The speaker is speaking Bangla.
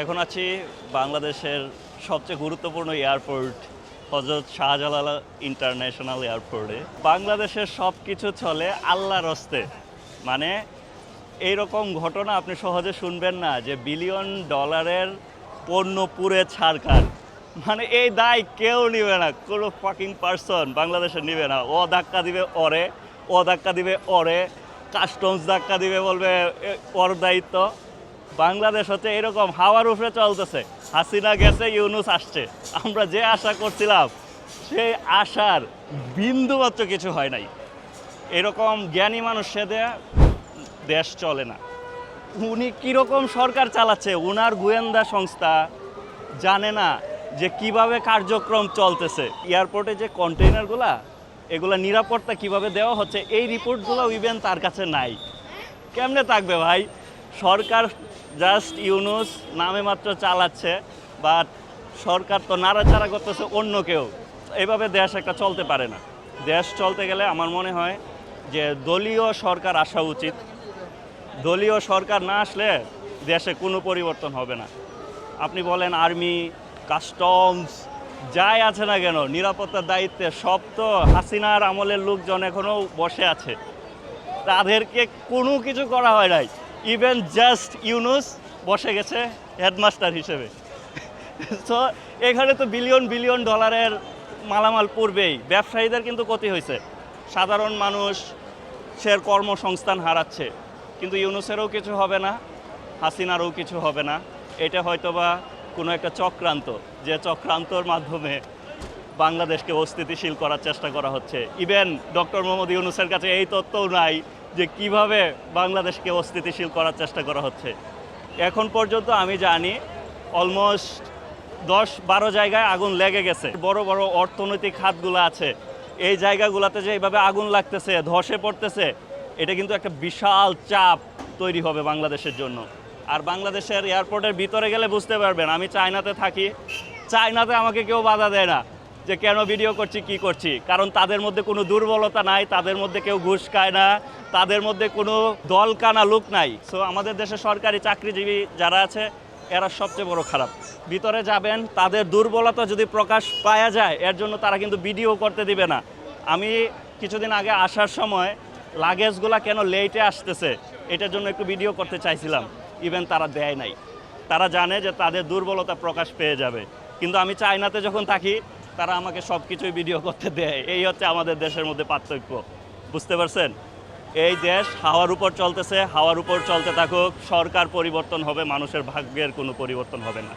এখন আছি বাংলাদেশের সবচেয়ে গুরুত্বপূর্ণ এয়ারপোর্ট, হজরত শাহজালাল ইন্টারন্যাশনাল এয়ারপোর্টে। বাংলাদেশের সব কিছু চলে আল্লাহর হস্তে। মানে এইরকম ঘটনা আপনি সহজে শুনবেন না যে বিলিয়ন ডলারের পণ্য পুরে ছাড়খার মানে এই দায় কেউ নিবে না, কোনো ফাকিং পার্সন বাংলাদেশে নিবে না। ও ধাক্কা দিবে ওরে, ও ধাক্কা দিবে ওরে কাস্টমস ধাক্কা দিবে বলবে ওর দায়িত্ব। বাংলাদেশ হচ্ছে এরকম হাওয়ার উপরে চলতেছে। হাসিনা গেছে, ইউনুস আসছে। আমরা যে আশা করছিলাম, সেই আশার বিন্দুমাত্র কিছু হয় নাই। এরকম জ্ঞানী মানুষ সেদে দেশ চলে না। উনি কীরকম সরকার চালাচ্ছে, উনার গোয়েন্দা সংস্থা জানে না যে কীভাবে কার্যক্রম চলতেছে। এয়ারপোর্টে যে কন্টেইনারগুলা, এগুলা নিরাপত্তা কীভাবে দেওয়া হচ্ছে, এই রিপোর্টগুলো ইভেন তার কাছে নাই। কেমনে থাকবে ভাই? সরকার জাস্ট ইউনুস নামে মাত্র চালাচ্ছে, বাট সরকার তো নাড়াচাড়া করতেছে অন্য কেউ। এভাবে দেশ একটা চলতে পারে না। দেশ চলতে গেলে আমার মনে হয় যে দলীয় সরকার আসা উচিত। দলীয় সরকার না আসলে দেশে কোনো পরিবর্তন হবে না। আপনি বলেন আর্মি, কাস্টমস, যাই আছে না কেন, নিরাপত্তার দায়িত্বে সব তো হাসিনার আমলের লোকজন এখনও বসে আছে। তাদেরকে কোনো কিছু করা হয় নাই। ইভেন জাস্ট ইউনুস বসে গেছে হেডমাস্টার হিসেবে। তো এখানে তো বিলিয়ন বিলিয়ন ডলারের মালামাল পূর্বেই ব্যবসায়ীদের কিন্তু ক্ষতি হয়েছে। সাধারণ মানুষ সের কর্মসংস্থান হারাচ্ছে। কিন্তু ইউনুসেরও কিছু হবে না, হাসিনারও কিছু হবে না। এটা হয়তোবা কোনো একটা চক্রান্ত, যে চক্রান্তর মাধ্যমে বাংলাদেশকে অস্থিতিশীল করার চেষ্টা করা হচ্ছে। ইভেন ডক্টর মোহাম্মদ ইউনুসের কাছে এই তথ্যও নাই যে কীভাবে বাংলাদেশকে অস্থিতিশীল করার চেষ্টা করা হচ্ছে। এখন পর্যন্ত আমি জানি অলমোস্ট দশ বারো জায়গায় আগুন লেগে গেছে। বড় বড় অর্থনৈতিক খাতগুলো আছে। এই জায়গাগুলোতে যে এইভাবে আগুন লাগতেছে, ধসে পড়তেছে, এটা কিন্তু একটা বিশাল চাপ তৈরি হবে বাংলাদেশের জন্য। আর বাংলাদেশের এয়ারপোর্টের ভিতরে গেলে বুঝতে পারবেন, আমি চায়নাতে থাকি। চায়নাতে আমাকে কেউ বাধা দেয় না। যে কেন ভিডিও করছি, কি করছি? কারণ তাদের মধ্যে কোনো দুর্বলতা নাই, তাদের মধ্যে কেউ ঘুষ খায় না, তাদের মধ্যে কোনো দলকানা লোক নাই। সো আমাদের দেশে সরকারি চাকরিজীবী যারা আছে, এরা সবচেয়ে বড় খারাপ। ভিতরে যাবেন, তাদের দুর্বলতা যদি প্রকাশ পাওয়া যায়, এর জন্য তারা কিন্তু ভিডিও করতে দিবে না। আমি কিছুদিন আগে আসার সময় লাগেজগুলা কেন লেটে আসতেছে, এটার জন্য একটু ভিডিও করতে চাইছিলাম। ইভেন তারা দেয় নাই। তারা জানে যে তাদের দুর্বলতা প্রকাশ পেয়ে যাবে। কিন্তু আমি চায়নাতে যখন থাকি তারা আমাকে সব কিছুই ভিডিও করতে দেয়। এই হচ্ছে আমাদের দেশের মধ্যে পার্থক্য। বুঝতে পারছেন? এই দেশ হাওয়ার উপর চলতেছে, হাওয়ার উপর চলতে থাকুক, সরকার পরিবর্তন হবে, মানুষের ভাগ্যের কোনো পরিবর্তন হবে না।